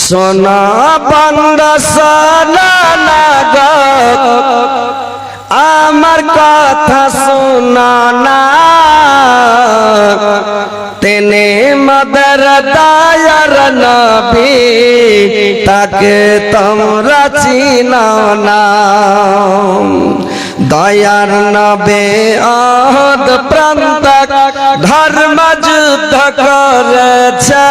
সোনা বান্দা, সোনা আমার কথা শোনা না। তেনে মদর দায়ার নবী, তাকে তোমরা চিনাও না। দয়ার নবে আহদ প্রান্ত ধর্ম যুদ্ধ করেছে।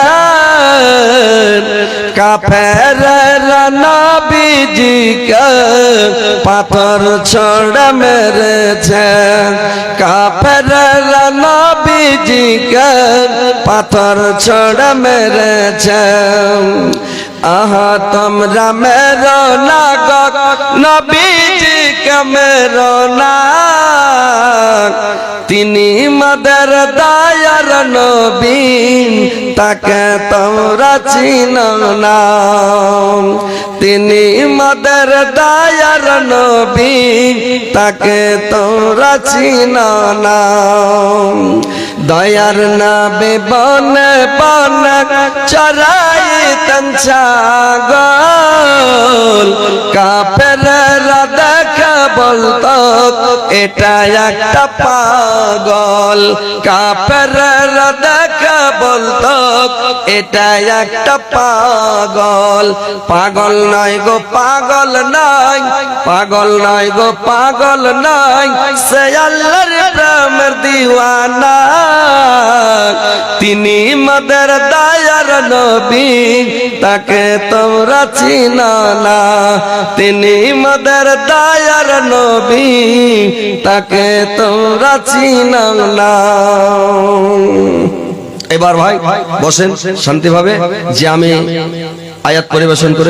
কাফের নবীজিকে পাথর ছড় মেরেছে কাফের নবীজিকে পাথর ছড় মেরেছে আহা তোমরা মেরো না গো নবীজি কে মেরো না তিনি মদের দায়ার নবী তাকে তোমরা চিনো না। তিনি মদের দায়ার নবী, তাকে তোমরা চিনো না। দয়ার নবী বনে বনে চরাই তঞ্চাগল কাপের বলতো, এটা একটা পাগল। কাপের দেখা বলতো এটা একটা পাগল। পাগল নয় গো, পাগল নয় পাগল নয় গো, পাগল নয় সে আল্লাহর প্রেমের দিওয়ানা। তিনি মদের দায়ার নবী, তাকে তোমরা চিনো তিনি মদের দায়ার নবী, তাকে তোমরা চিনো না। এবার ভাই বসেন শান্তিভাবে যে আমি আয়াত পরিবেশন করেছি।